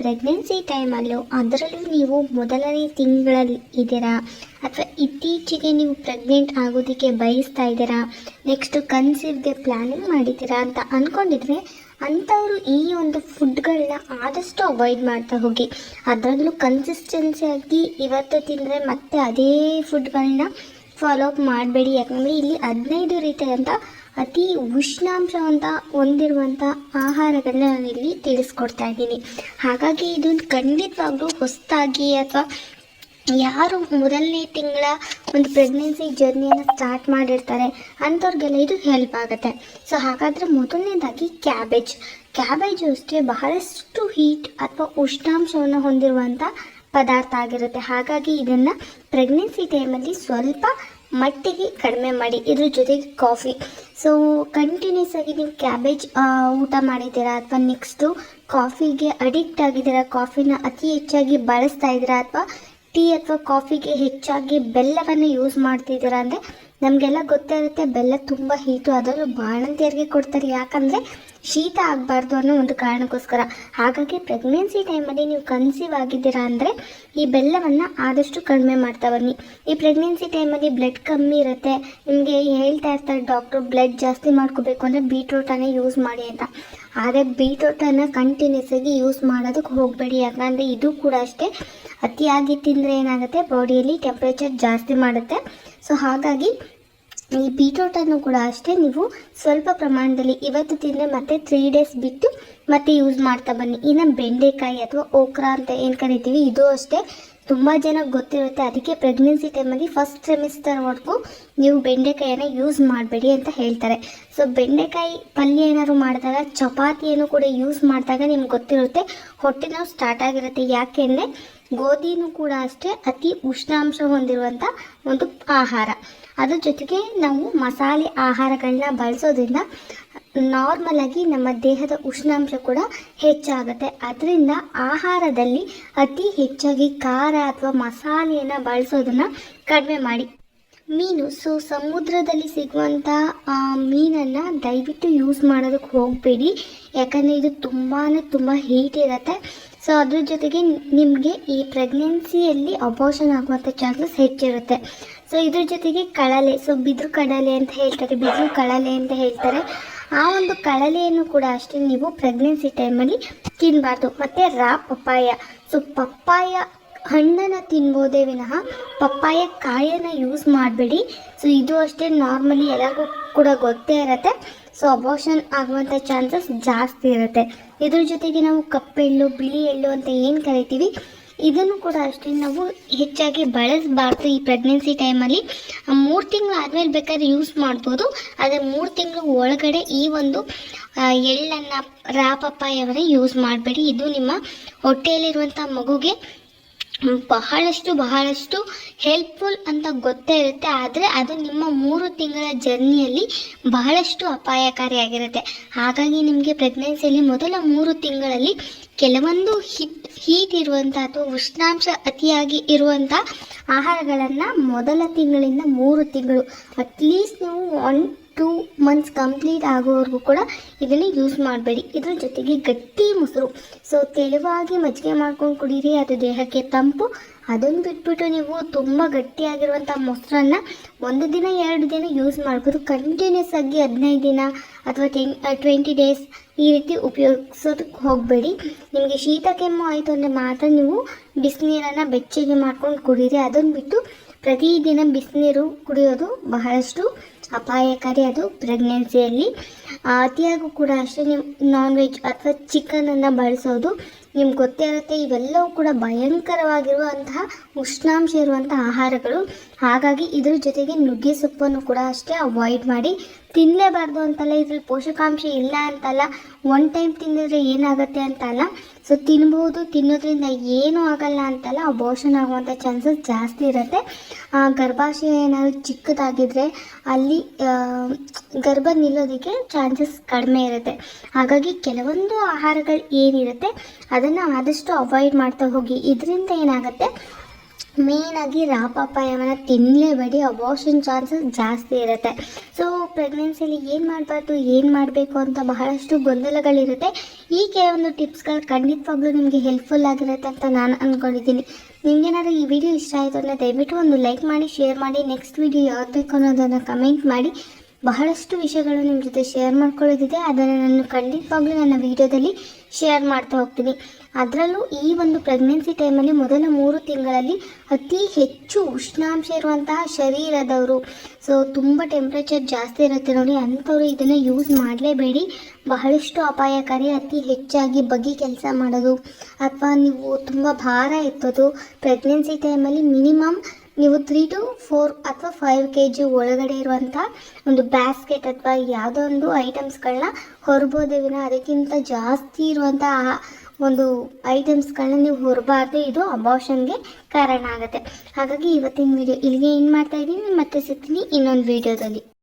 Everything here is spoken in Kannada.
ಪ್ರೆಗ್ನೆನ್ಸಿ ಟೈಮಲ್ಲೂ ಅದರಲ್ಲೂ ನೀವು ಮೊದಲನೇ ತಿಂಗಳಲ್ಲಿ ಇದ್ದೀರಾ ಅಥವಾ ಇತ್ತೀಚೆಗೆ ನೀವು ಪ್ರೆಗ್ನೆಂಟ್ ಆಗೋದಕ್ಕೆ ಬಯಸ್ತಾ ಇದ್ದೀರಾ ನೆಕ್ಸ್ಟು ಕನ್ಸೀವ್ಗೆ ಪ್ಲ್ಯಾನಿಂಗ್ ಮಾಡಿದ್ದೀರಾ ಅಂತ ಅಂದ್ಕೊಂಡಿದ್ರೆ ಅಂಥವರು ಈ ಒಂದು ಫುಡ್ಗಳನ್ನ ಆದಷ್ಟು ಅವಾಯ್ಡ್ ಮಾಡ್ತಾ ಹೋಗಿ. ಅದರಲ್ಲೂ ಕನ್ಸಿಸ್ಟೆನ್ಸಿಯಾಗಿ ಇವತ್ತು ತಿಂದರೆ ಮತ್ತೆ ಅದೇ ಫುಡ್ಗಳನ್ನ ಫಾಲೋ ಅಪ್ ಮಾಡಬೇಡಿ. ಯಾಕಂದರೆ ಇಲ್ಲಿ ಹದಿನೈದು ರೀತಿಯಾದಂಥ ಅತಿ ಉಷ್ಣಾಂಶವಂತ ಹೊಂದಿರುವಂಥ ಆಹಾರಗಳನ್ನ ನಾನು ಇಲ್ಲಿ ತಿಳಿಸ್ಕೊಡ್ತಾ ಇದ್ದೀನಿ. ಹಾಗಾಗಿ ಇದೊಂದು ಖಂಡಿತವಾಗ್ಲೂ ಹೊಸದಾಗಿ ಅಥವಾ ಯಾರು ಮೊದಲನೇ ತಿಂಗಳ ಒಂದು ಪ್ರೆಗ್ನೆನ್ಸಿ ಜರ್ನಿಯನ್ನು ಸ್ಟಾರ್ಟ್ ಮಾಡಿರ್ತಾರೆ, ಅಂಥವ್ರಿಗೆಲ್ಲ ಇದು ಹೆಲ್ಪ್ ಆಗುತ್ತೆ. ಸೊ ಹಾಗಾದರೆ ಮೊದಲನೇದಾಗಿ ಕ್ಯಾಬೇಜ್ ಕ್ಯಾಬೇಜು ಅಷ್ಟೇ ಬಹಳಷ್ಟು ಹೀಟ್ ಅಥವಾ ಉಷ್ಣಾಂಶವನ್ನು ಹೊಂದಿರುವಂಥ ಪದಾರ್ಥ ಆಗಿರುತ್ತೆ. ಹಾಗಾಗಿ ಇದನ್ನು ಪ್ರೆಗ್ನೆನ್ಸಿ ಟೈಮಲ್ಲಿ ಸ್ವಲ್ಪ ಮಟ್ಟಿಗೆ ಕಡಿಮೆ ಮಾಡಿ. ಇದ್ರ ಜೊತೆಗೆ ಕಾಫಿ ಸೊ ಕಂಟಿನ್ಯೂಸ್ ಆಗಿ ನೀವು ಕ್ಯಾಬೇಜ್ ಊಟ ಮಾಡಿದ್ದೀರಾ ಅಥವಾ ನೆಕ್ಸ್ಟು ಕಾಫಿಗೆ ಅಡಿಕ್ಟ್ ಆಗಿದ್ದೀರಾ ಕಾಫಿನ ಅತಿ ಹೆಚ್ಚಾಗಿ ಬಳಸ್ತಾ ಇದ್ದೀರಾ ಅಥವಾ ಟೀ ಅಥವಾ ಕಾಫಿಗೆ ಹೆಚ್ಚಾಗಿ ಬೆಲ್ಲವನ್ನು ಯೂಸ್ ಮಾಡ್ತಿದ್ದೀರಾ ಅಂದರೆ ನಮಗೆಲ್ಲ ಗೊತ್ತಿರುತ್ತೆ ಬೆಲ್ಲ ತುಂಬ ಹೀಟು ಅದರಲ್ಲೂ ಬಾಣಂತಿಯರಿಗೆ ಕೊಡ್ತಾರೆ. ಯಾಕಂದರೆ ಶೀತ ಆಗಬಾರ್ದು ಅನ್ನೋ ಒಂದು ಕಾರಣಕ್ಕೋಸ್ಕರ. ಹಾಗಾಗಿ ಪ್ರೆಗ್ನೆನ್ಸಿ ಟೈಮಲ್ಲಿ ನೀವು ಕನ್ಸೀವ್ ಆಗಿದ್ದೀರಾ ಅಂದರೆ ಈ ಬೆಲ್ಲವನ್ನು ಆದಷ್ಟು ಕಡಿಮೆ ಮಾಡ್ತಾ ಬನ್ನಿ. ಈ ಪ್ರೆಗ್ನೆನ್ಸಿ ಟೈಮಲ್ಲಿ ಬ್ಲಡ್ ಕಮ್ಮಿ ಇರುತ್ತೆ. ನಿಮಗೆ ಹೇಳ್ತಾ ಇರ್ತಾರೆ ಡಾಕ್ಟ್ರು ಬ್ಲಡ್ ಜಾಸ್ತಿ ಮಾಡ್ಕೋಬೇಕು ಅಂದರೆ ಬೀಟ್ರೂಟನ್ನೇ ಯೂಸ್ ಮಾಡಿ ಅಂತ. ಆದರೆ ಬೀಟ್ರೂಟನ್ನು ಕಂಟಿನ್ಯೂಸ್ ಆಗಿ ಯೂಸ್ ಮಾಡೋದಕ್ಕೆ ಹೋಗಬೇಡಿ. ಯಾಕಂದರೆ ಇದು ಕೂಡ ಅಷ್ಟೇ. ಅತಿಯಾಗಿ ತಿಂದರೆ ಏನಾಗುತ್ತೆ? ಬಾಡಿಯಲ್ಲಿ ಟೆಂಪ್ರೇಚರ್ ಜಾಸ್ತಿ ಮಾಡುತ್ತೆ. ಸೊ ಹಾಗಾಗಿ ಈ ಬೀಟ್ರೂಟನ್ನು ಕೂಡ ಅಷ್ಟೇ. ನೀವು ಸ್ವಲ್ಪ ಪ್ರಮಾಣದಲ್ಲಿ ಇವತ್ತು ತಿಂದರೆ ಮತ್ತೆ ತ್ರೀ ಡೇಸ್ ಬಿಟ್ಟು ಮತ್ತೆ ಯೂಸ್ ಮಾಡ್ತಾ ಬನ್ನಿ. ಇನ್ನು ಬೆಂಡೆಕಾಯಿ ಅಥವಾ ಓಕ್ರಾ ಅಂತ ಏನು ಕರಿತೀವಿ, ಇದು ಅಷ್ಟೇ. ತುಂಬ ಜನ ಗೊತ್ತಿರುತ್ತೆ. ಅದಕ್ಕೆ ಪ್ರೆಗ್ನೆನ್ಸಿ ಟೈಮಲ್ಲಿ ಫಸ್ಟ್ ಸೆಮಿಸ್ಟರ್ವರೆಗೂ ನೀವು ಬೆಂಡೆಕಾಯಿಯನ್ನು ಯೂಸ್ ಮಾಡಬೇಡಿ ಅಂತ ಹೇಳ್ತಾರೆ. ಸೊ ಬೆಂಡೆಕಾಯಿ ಪಲ್ಯ ಏನಾದ್ರು ಮಾಡಿದಾಗ, ಚಪಾತಿಯನ್ನು ಕೂಡ ಯೂಸ್ ಮಾಡಿದಾಗ ನಿಮ್ಗೆ ಗೊತ್ತಿರುತ್ತೆ. ಹೊಟ್ಟೆ ನೋವು ಸ್ಟಾರ್ಟ್ ಆಗಿರುತ್ತೆ. ಯಾಕೆಂದರೆ ಗೋಧಿನೂ ಕೂಡ ಅಷ್ಟೇ ಅತಿ ಉಷ್ಣಾಂಶ ಹೊಂದಿರುವಂಥ ಒಂದು ಆಹಾರ. ಅದ್ರ ಜೊತೆಗೆ ನಾವು ಮಸಾಲೆ ಆಹಾರಗಳನ್ನ ಬಳಸೋದ್ರಿಂದ ನಾರ್ಮಲ್ ಆಗಿ ನಮ್ಮ ದೇಹದ ಉಷ್ಣಾಂಶ ಕೂಡ ಹೆಚ್ಚಾಗುತ್ತೆ. ಅದರಿಂದ ಆಹಾರದಲ್ಲಿ ಅತಿ ಹೆಚ್ಚಾಗಿ ಖಾರ ಅಥವಾ ಮಸಾಲೆಯನ್ನು ಬಳಸೋದನ್ನು ಕಡಿಮೆ ಮಾಡಿ. ಮೀನು ಸೊ ಸಮುದ್ರದಲ್ಲಿ ಸಿಗುವಂಥ ಮೀನನ್ನು ದಯವಿಟ್ಟು ಯೂಸ್ ಮಾಡೋದಕ್ಕೆ ಹೋಗಬೇಡಿ. ಯಾಕಂದರೆ ಇದು ತುಂಬಾ ತುಂಬ ಹೀಟ್ ಇರುತ್ತೆ. ಸೊ ಅದ್ರ ಜೊತೆಗೆ ನಿಮಗೆ ಈ ಪ್ರೆಗ್ನೆನ್ಸಿಯಲ್ಲಿ ಅಬೋಷನ್ ಆಗುವಂಥ ಚಾನ್ಸಸ್ ಹೆಚ್ಚಿರುತ್ತೆ. ಸೊ ಇದ್ರ ಜೊತೆಗೆ ಕಳಲೆ ಸೊ ಬಿದಿರು ಕಡಲೆ ಅಂತ ಹೇಳ್ತಾರೆ, ಬಿದಿರು ಕಳಲೆ ಅಂತ ಹೇಳ್ತಾರೆ. ಆ ಒಂದು ಕಳಲೆಯನ್ನು ಕೂಡ ಅಷ್ಟೇ ನೀವು ಪ್ರೆಗ್ನೆನ್ಸಿ ಟೈಮಲ್ಲಿ ತಿನ್ನಬಾರ್ದು ಮತ್ತು ರಾ ಪಪ್ಪಾಯ. ಸೊ ಪಪ್ಪಾಯ ಹಣ್ಣನ್ನು ತಿನ್ಬೋದೇ ವಿನಃ ಪಪ್ಪಾಯ ಕಾಯನ್ನು ಯೂಸ್ ಮಾಡಬೇಡಿ. ಸೊ ಇದು ಅಷ್ಟೇ ನಾರ್ಮಲಿ ಎಲ್ಲರಿಗೂ ಕೂಡ ಗೊತ್ತೇ ಇರುತ್ತೆ. ಸೊ ಅಬೋಷನ್ ಆಗುವಂಥ ಚಾನ್ಸಸ್ ಜಾಸ್ತಿ ಇರುತ್ತೆ. ಇದ್ರ ಜೊತೆಗೆ ನಾವು ಕಪ್ಪೆಳ್ಳು ಬಿಳಿ ಎಳ್ಳು ಅಂತ ಏನು ಕರಿತೀವಿ? ಇದನ್ನು ಕೂಡ ಅಷ್ಟೇ, ನಾವು ಹೆಚ್ಚಾಗಿ ಬಳಸಬಾರ್ದು ಈ ಪ್ರೆಗ್ನೆನ್ಸಿ ಟೈಮಲ್ಲಿ ಮೂರು ತಿಂಗಳು ಆದಮೇಲೆ ಬೇಕಾದ್ರೆ ಯೂಸ್ ಮಾಡ್ಬೋದು. ಆದರೆ ಮೂರು ತಿಂಗಳು ಒಳಗಡೆ ಈ ಒಂದು ಎಳ್ಳನ್ನು ರಾಪಪ್ಪಾಯವರೇ ಯೂಸ್ ಮಾಡಬೇಡಿ. ಇದು ನಿಮ್ಮ ಹೊಟ್ಟೆಯಲ್ಲಿರುವಂಥ ಮಗುಗೆ ಬಹಳಷ್ಟು ಬಹಳಷ್ಟು ಹೆಲ್ಪ್ಫುಲ್ ಅಂತ ಗೊತ್ತೇ ಇರುತ್ತೆ, ಆದರೆ ಅದು ನಿಮ್ಮ ಮೂರು ತಿಂಗಳ ಜರ್ನಿಯಲ್ಲಿ ಬಹಳಷ್ಟು ಅಪಾಯಕಾರಿಯಾಗಿರುತ್ತೆ. ಹಾಗಾಗಿ ನಿಮಗೆ ಪ್ರೆಗ್ನೆನ್ಸಿಯಲ್ಲಿ ಮೊದಲ ಮೂರು ತಿಂಗಳಲ್ಲಿ ಕೆಲವೊಂದು ಹಿಟ್ ಹೀಟ್ ಇರುವಂಥ ಅಥವಾ ಉಷ್ಣಾಂಶ ಅತಿಯಾಗಿ ಇರುವಂಥ ಆಹಾರಗಳನ್ನು ಮೊದಲ ತಿಂಗಳಿಂದ ಮೂರು ತಿಂಗಳು ಅಟ್ಲೀಸ್ಟ್ ನೀವು ಒನ್ ಟೂ ಮಂತ್ಸ್ ಕಂಪ್ಲೀಟ್ ಆಗೋವರೆಗೂ ಕೂಡ ಇದನ್ನು ಯೂಸ್ ಮಾಡಬೇಡಿ. ಇದ್ರ ಜೊತೆಗೆ ಗಟ್ಟಿ ಮೊಸರು. ಸೊ ತೆಳುವಾಗಿ ಮಜ್ಜಿಗೆ ಮಾಡ್ಕೊಂಡು ಕುಡೀರಿ. ಅದು ದೇಹಕ್ಕೆ ತಂಪು. ಅದನ್ನು ಬಿಟ್ಬಿಟ್ಟು ನೀವು ತುಂಬ ಗಟ್ಟಿಯಾಗಿರುವಂಥ ಮೊಸರನ್ನು ಒಂದು ದಿನ, ಎರಡು ದಿನ ಯೂಸ್ ಮಾಡ್ಬೋದು. ಕಂಟಿನ್ಯೂಸ್ ಆಗಿ ಹದಿನೈದು ದಿನ ಅಥವಾ ಟೆನ್ ಟ್ವೆಂಟಿ ಡೇಸ್ ಈ ರೀತಿ ಉಪಯೋಗಿಸೋದಕ್ಕೆ ಹೋಗಬೇಡಿ. ನಿಮಗೆ ಶೀತ ಕೆಮ್ಮು ಆಯಿತು ಅಂದರೆ ಮಾತ್ರ ನೀವು ಬಿಸಿನೀರನ್ನು ಬೆಚ್ಚಗೆ ಮಾಡ್ಕೊಂಡು ಕುಡೀರಿ. ಅದನ್ನು ಬಿಟ್ಟು ಪ್ರತಿದಿನ ಬಿಸಿನೀರು ಕುಡಿಯೋದು ಬಹಳಷ್ಟು ಅಪಾಯಕಾರಿ ಅದು ಪ್ರೆಗ್ನೆನ್ಸಿಯಲ್ಲಿ ಅತಿಯಾಗೂ ಕೂಡ ಅಷ್ಟೇ ನೀವು ನಾನ್ ವೆಜ್ ಅಥವಾ ಚಿಕನನ್ನು ಬಳಸೋದು ನಿಮ್ಗೆ ಗೊತ್ತೇ ಇರುತ್ತೆ. ಇವೆಲ್ಲವೂ ಕೂಡ ಭಯಂಕರವಾಗಿರುವಂತಹ ಉಷ್ಣಾಂಶ ಇರುವಂಥ ಆಹಾರಗಳು. ಹಾಗಾಗಿ ಇದ್ರ ಜೊತೆಗೆ ನುಗ್ಗೆ ಸೊಪ್ಪನ್ನು ಕೂಡ ಅಷ್ಟೇ ಅವಾಯ್ಡ್ ಮಾಡಿ ತಿನ್ನಲೇಬಾರ್ದು ಅಂತಲ್ಲ ಇದ್ರಲ್ಲಿ ಪೋಷಕಾಂಶ ಇಲ್ಲ ಅಂತಲ್ಲ ಒನ್ ಟೈಮ್ ತಿಂದಿದ್ರೆ ಏನಾಗುತ್ತೆ ಅಂತಲ್ಲ ಸೊ ತಿನ್ಬೋದು ತಿನ್ನೋದ್ರಿಂದ ಏನೂ ಆಗಲ್ಲ ಅಂತಲ್ಲ ಅಬೋಷನ್ ಆಗುವಂಥ ಚಾನ್ಸಸ್ ಜಾಸ್ತಿ ಇರುತ್ತೆ. ಆ, ಗರ್ಭಾಶಯ ಏನಾದರೂ ಚಿಕ್ಕದಾಗಿದ್ದರೆ ಅಲ್ಲಿ ಗರ್ಭ ನಿಲ್ಲೋದಕ್ಕೆ ಚಾನ್ಸಸ್ ಕಡಿಮೆ ಇರುತ್ತೆ. ಹಾಗಾಗಿ ಕೆಲವೊಂದು ಆಹಾರಗಳು ಏನಿರುತ್ತೆ ಅದನ್ನು ಆದಷ್ಟು ಅವಾಯ್ಡ್ ಮಾಡ್ತಾ ಹೋಗಿ. ಇದರಿಂದ ಏನಾಗುತ್ತೆ ಮೇಯ್ನಾಗಿ ರಾಪಾಪಾಯವನ್ನು ತಿನ್ನಲೇಬೇಡಿ ಅಬೋಷನ್ ಚಾನ್ಸಸ್ ಜಾಸ್ತಿ ಇರುತ್ತೆ. ಸೊ ಪ್ರೆಗ್ನೆನ್ಸಿಯಲ್ಲಿ ಏನು ಮಾಡಬಾರ್ದು, ಏನು ಮಾಡಬೇಕು ಅಂತ ಬಹಳಷ್ಟು ಗೊಂದಲಗಳಿರುತ್ತೆ. ಈ ಕೆಲವೊಂದು ಟಿಪ್ಸ್ಗಳು ಖಂಡಿತವಾಗ್ಲೂ ನಿಮಗೆ ಹೆಲ್ಪ್ಫುಲ್ ಆಗಿರುತ್ತೆ ಅಂತ ನಾನು ಅಂದ್ಕೊಂಡಿದ್ದೀನಿ ನಿಮಗೇನಾದ್ರೂ ಈ ವಿಡಿಯೋ ಇಷ್ಟ ಆಯಿತು ಅಂದರೆ ದಯವಿಟ್ಟು ಒಂದು ಲೈಕ್ ಮಾಡಿ ಶೇರ್ ಮಾಡಿ ನೆಕ್ಸ್ಟ್ ವಿಡಿಯೋ ಯಾವ್ದು ಬೇಕು ಅನ್ನೋದನ್ನು ಕಮೆಂಟ್ ಮಾಡಿ. ಬಹಳಷ್ಟು ವಿಷಯಗಳು ನಿಮ್ಮ ಜೊತೆ ಶೇರ್ ಮಾಡ್ಕೊಳ್ಳೋದಿದೆ. ಅದನ್ನು ನಾನು ಖಂಡಿತವಾಗ್ಲೂ ನನ್ನ ವಿಡಿಯೋದಲ್ಲಿ ಶೇರ್ ಮಾಡ್ತಾ ಹೋಗ್ತೀನಿ. ಅದರಲ್ಲೂ ಈ ಒಂದು ಪ್ರೆಗ್ನೆನ್ಸಿ ಟೈಮಲ್ಲಿ ಮೊದಲ ಮೂರು ತಿಂಗಳಲ್ಲಿ ಅತಿ ಹೆಚ್ಚು ಉಷ್ಣಾಂಶ ಇರುವಂತಹ ಶರೀರದವರು. ಸೊ ತುಂಬ ಟೆಂಪ್ರೇಚರ್ ಜಾಸ್ತಿ ಇರುತ್ತೆ ನೋಡಿ, ಅಂಥವ್ರು ಇದನ್ನು ಯೂಸ್ ಮಾಡಲೇಬೇಡಿ. ಬಹಳಷ್ಟು ಅಪಾಯಕಾರಿ, ಅತಿ ಹೆಚ್ಚಾಗಿ ಬಗ್ಗಿ ಕೆಲಸ ಮಾಡೋದು, ಅಥವಾ ನೀವು ತುಂಬ ಭಾರ ಎತ್ತೋದು ಪ್ರೆಗ್ನೆನ್ಸಿ ಟೈಮಲ್ಲಿ ಮಿನಿಮಮ್ ನೀವು ತ್ರೀ ಟು ಫೋರ್ ಅಥವಾ ಫೈವ್ ಕೆ ಜಿ ಒಳಗಡೆ ಇರುವಂಥ ಒಂದು ಬ್ಯಾಸ್ಕೆಟ್ ಅಥವಾ ಯಾವುದೋ ಒಂದು ಐಟಮ್ಸ್ಗಳನ್ನ ಹೊರಬೋದೇ ವಿನ ಅದಕ್ಕಿಂತ ಜಾಸ್ತಿ ಇರುವಂಥ ಒಂದು ಐಟಮ್ಸ್ಗಳನ್ನ ನೀವು ಹೊರಬಾರ್ದು, ಇದು ಅಬಾಷನ್ಗೆ ಕಾರಣ ಆಗುತ್ತೆ. ಹಾಗಾಗಿ ಇವತ್ತಿನ ವಿಡಿಯೋ ಇಲ್ಲಿಗೆ ಏನು ಮಾಡ್ತಾ ಇದ್ದೀನಿ. ಮತ್ತೆ ಸಿಗ್ತೀನಿ ಇನ್ನೊಂದು ವಿಡಿಯೋದಲ್ಲಿ